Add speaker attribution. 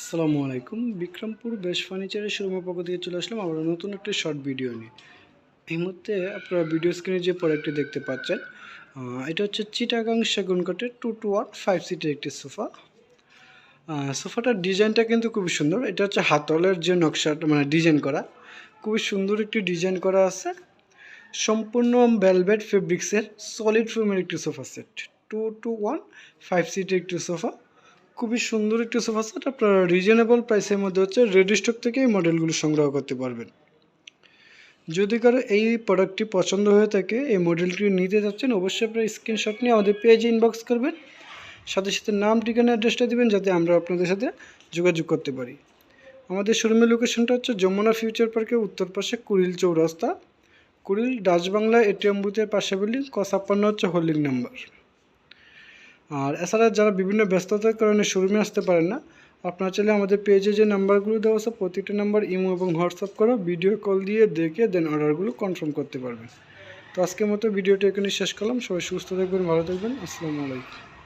Speaker 1: আসসালামু আলাইকুম। বিক্রমপুর বেশ ফার্নিচারের শোরুমের পক্ষ থেকে চলে আসলাম আমরা নতুন একটি শর্ট ভিডিও নিয়ে। এই মুহূর্তে আপনারা ভিডিও স্ক্রিনে যে প্রোডাক্টটি দেখতে পাচ্ছেন এটা হচ্ছে চিটাগাং সেগুন কাঠের টু টু ওয়ান ফাইভ সিটের একটি সোফা। সোফাটার ডিজাইনটা কিন্তু খুবই সুন্দর। এটা হচ্ছে হাতলের যে নকশাটা মানে ডিজাইন করা, খুবই সুন্দর একটি ডিজাইন করা আছে। সম্পূর্ণ ভেলভেট ফেব্রিক্সের সলিড ফোমের একটি sofa set, two two one five সিটের একটি সোফা। খুবই সুন্দর একটি সোফা সেট আপনারা রিজনেবল প্রাইসের মধ্যে হচ্ছে রেডি স্টক থেকে এই মডেলগুলো সংগ্রহ করতে পারবেন। যদি কারও এই প্রোডাক্টটি পছন্দ হয়ে থাকে, এই মডেলটি নিতে যাচ্ছেন অবশ্যই আপনার স্ক্রিনশট নিয়ে আমাদের পেজে ইনবক্স করবেন। সাথে সাথে নাম, ঠিকানা অ্যাড্রেসটা দিবেন, যাতে আমরা আপনাদের সাথে যোগাযোগ করতে পারি। আমাদের শোরুমের লোকেশনটা হচ্ছে যমুনা ফিউচার পার্কের উত্তর পাশে কুড়িল চৌরাস্তা। কুড়িল ডাচ বাংলা এটিএম বুথের পাশে বিল্ডিং ক ছাপ্পান্ন হচ্ছে হোল্ডিং নাম্বার আর এছাড়া যারা বিভিন্ন ব্যস্ততার কারণে শোরুমে আসতে পারেন না, আপনার চাইলে আমাদের পেজে যে নাম্বারগুলো দেওয়া আছে প্রতিটা নাম্বার ইমো এবং হোয়াটসঅ্যাপ করা ভিডিও কল দিয়ে দেখে দেন অর্ডারগুলো কনফার্ম করতে পারবেন। তো আজকের মতো ভিডিওটা এখানে শেষ করলাম। সবাই সুস্থ থাকবেন, ভালো থাকবেন। আসসালামু আলাইকুম।